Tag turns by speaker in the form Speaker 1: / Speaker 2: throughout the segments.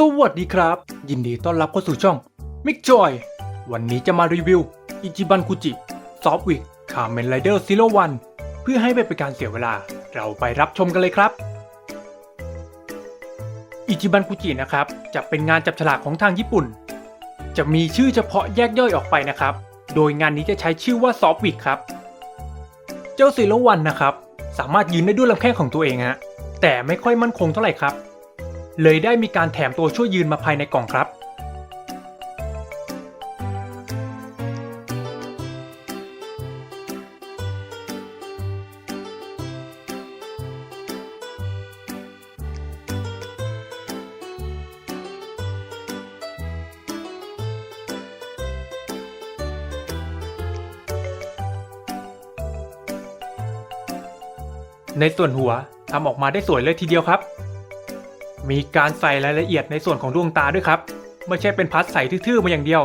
Speaker 1: สวัสดีครับ ยินดีต้อนรับเข้าสู่ช่องมิกจอยวันนี้จะมารีวิวอิจิบันคุจิซอฟวิกคาเมนไรเดอร์ซีโร่วันเพื่อให้ไม่เป็นการเสียเวลา เราไปรับชมกันเลยครับอิจิบันคุจินะครับ จะเป็นงานจับฉลากของทางญี่ปุ่น จะมีชื่อเฉพาะแยกย่อยออกไปนะครับ โดยงานนี้จะใช้ชื่อว่าซอฟวิกครับ เจ้าซีโร่วันนะครับ สามารถยืนได้ด้วยลำแข้งของตัวเองฮะแต่ไม่ค่อยมั่นคงเท่าไหร่ครับ เลยได้มีการแถมตัวช่วยยืนมาภายในกล่องครับ ในส่วนหัวทำออกมาได้สวยเลยทีเดียวครับ มีการใส่รายละเอียดในส่วนของดวงตาด้วยครับ ไม่ใช่เป็นพัดใส่ทื่อๆมาอย่างเดียว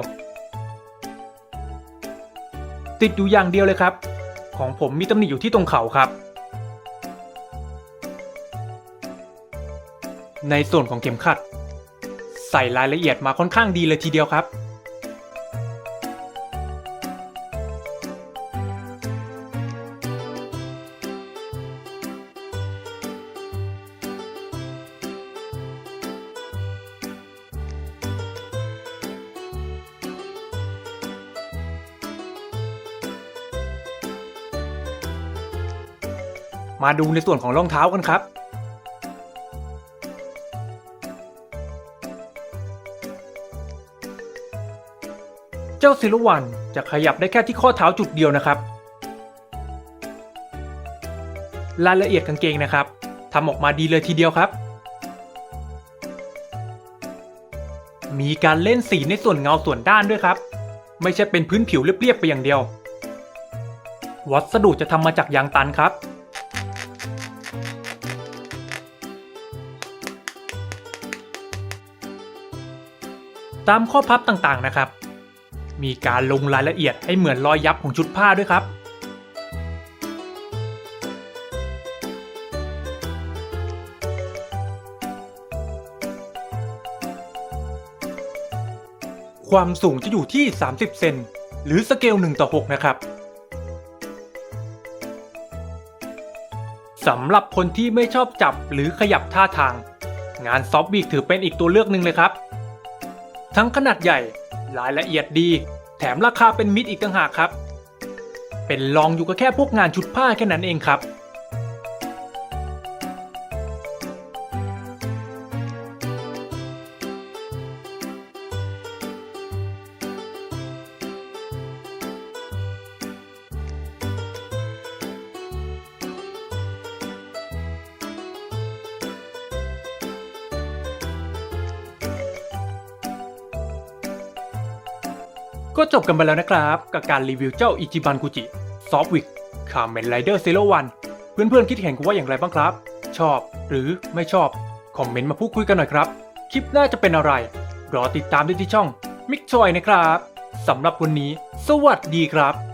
Speaker 1: ติดอยู่อย่างเดียวเลยครับ ของผมมีตำหนิอยู่ที่ตรงเขาครับ ในส่วนของเข็มขัด ใส่รายละเอียดมาค่อนข้างดีเลยทีเดียวครับ มาดูในส่วนของรองเท้ากันครับเจ้าซิลวันจะขยับได้แค่ที่ข้อเท้าจุดเดียวนะครับ รายละเอียดกางเกงนะครับทำออกมาดีเลยทีเดียวครับ มีการเล่นสีในส่วนเงาส่วนด้านด้วยครับ ไม่ใช่เป็นพื้นผิวเรียบๆไปอย่างเดียว วัสดุจะทำมาจากยางตันครับ ตามข้อพับต่างๆนะครับ มีการลงรายละเอียดให้เหมือนรอยยับของชุดผ้าด้วยครับ ความสูงจะอยู่ที่ 30 เซนหรือสเกล 1 ต่อ 6 นะครับสำหรับคนที่ไม่ชอบจับหรือขยับท่าทาง งานซอฟต์บีกถือเป็นอีกตัวเลือกหนึ่งเลยครับ ทั้งขนาดใหญ่ รายละเอียดดี แถมราคาเป็นมิตรอีกต่างหากครับ เป็นลองอยู่ก็แค่พวกงานชุดผ้าแค่นั้นเองครับ ก็จบกันไปแล้วนะครับ กับการรีวิวเจ้าอิจิบันกุจิซอฟวิกคาเมนไรเดอร์เซโลวันเพื่อนๆคิดเห็นกันว่าอย่างไรบ้างครับ ชอบหรือไม่ชอบ คอมเมนต์มาพูดคุยกันหน่อยครับ คลิปหน้าจะเป็นอะไร รอติดตามได้ที่ช่องมิกชอยนะครับสำหรับวันนี้ สวัสดีครับ